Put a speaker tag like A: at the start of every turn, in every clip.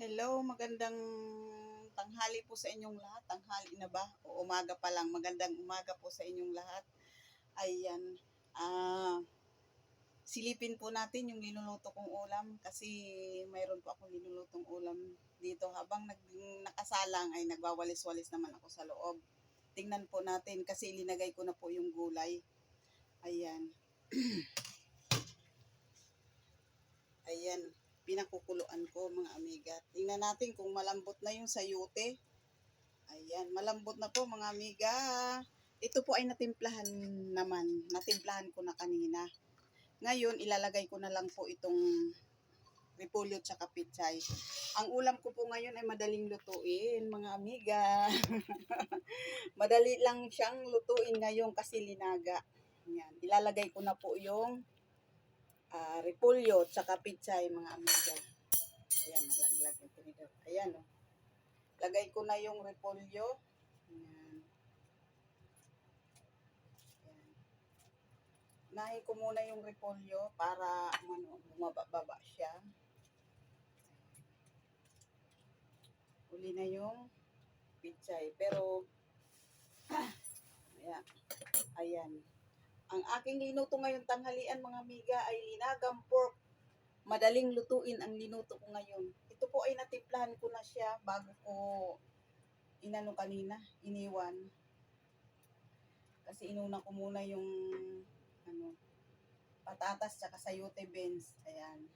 A: Hello, magandang tanghali po sa inyong lahat. Tanghali na ba? O umaga pa lang. Magandang umaga po sa inyong lahat. Ayan. Ah, silipin po natin yung linuluto kong ulam kasi mayroon po akong linulutong ulam dito habang nag, nakasalang ay nagwawalis-walis naman ako sa loob. Tingnan po natin kasi linagay ko na po yung gulay. Ayan. Ayan pinakukuluan ko mga amiga. Tingnan natin kung malambot na yung sayote. Ayan, malambot na po mga amiga. Ito po ay natimplahan naman. Natimplahan ko na kanina. Ngayon, ilalagay ko na lang po itong repolyo tsaka pichay. Ang ulam ko po ngayon ay madaling lutuin, mga amiga. Madali lang siyang lutuin ngayon kasi linaga. Yan. Ilalagay ko na po yung ah repolyo tsaka pichay mga amiga. Ayan, nalaglag yung tinidor. Ayan, oh. Lagay ko na yung repolyo. Ayan. Ayan. Nahi ko muna yung repolyo para ano, bumaba siya. Uli na yung pichay. Pero, ayan. Ayan. Ang aking linuto ngayong tanghalian mga amiga ay linagang pork. Madaling lutuin ang linuto ko ngayon. Ito po ay natimplahan ko na siya bago ko inano kanina, iniwan. Kasi inuna ko muna yung ano patatas tsaka sayote beans. Ayan.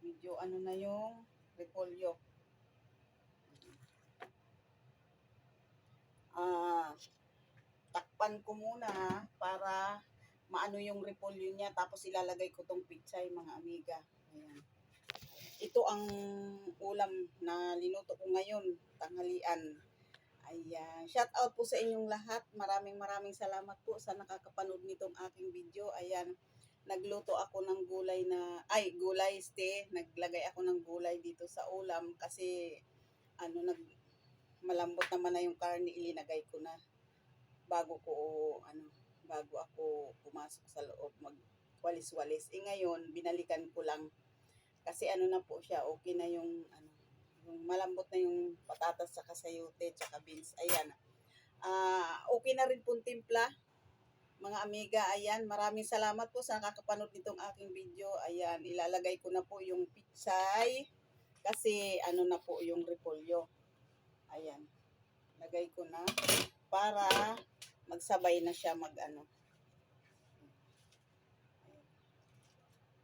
A: Medyo ano na yung repolyo. Ah, takpan ko muna para maano yung repolyo niya tapos ilalagay ko tong pichay mga amiga. Ayan. Ito ang ulam na linuto ko ngayon, tanghalian. Ayan. Shout out po sa inyong lahat. Maraming maraming salamat po sa nakakapanood nitong aking video. Ayan. Nagluto ako ng gulay na, ay, gulay ste. Naglagay ako ng gulay dito sa ulam kasi, ano, nag, malambot naman na yung karne, ilinagay ko na bago ko, ano, bago ako pumasok sa loob magwalis-walis. Eh ngayon, binalikan ko lang kasi ano na po siya, okay na yung ano, yung malambot na yung patatas sa sayote tsaka beans. Ayan. Ah, okay na rin pong timpla. Mga amiga, ayan, maraming salamat po sa nakakapanood nitong aking video. Ayan, ilalagay ko na po yung pichay kasi ano na po yung repolyo. Ayan. Lagay ko na para magsabay na siya mag ano.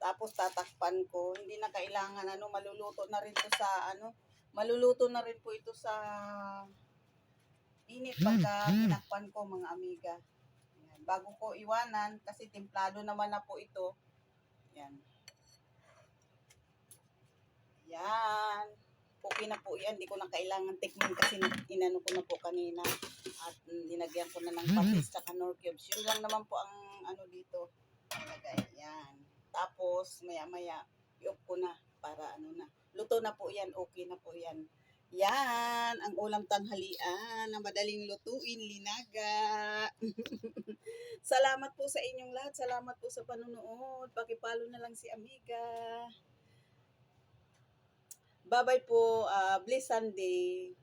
A: Tapos tatakpan ko. Hindi na kailangan ano, maluluto na rin to sa ano, maluluto na rin po ito sa init pagka tinakpan ko mga amiga. Ayan. Bago ko iwanan kasi templado naman na po ito. Yan. Yan. Okay na po yan. Hindi ko na kailangan tikman kasi inano ko na po kanina. At linagyan ko na ng patis sa nor cubes. Yun lang naman po ang ano dito. Ilagay. Yan. Tapos, maya-maya, i-off ko na para ano na. Luto na po yan. Okay na po yan. Yan, ang ulam tanghalian na madaling lutuin, linaga. Salamat po sa inyong lahat. Salamat po sa panonood. Pakipalo na lang si Amiga. Bye-bye po. Uh, bless Sunday.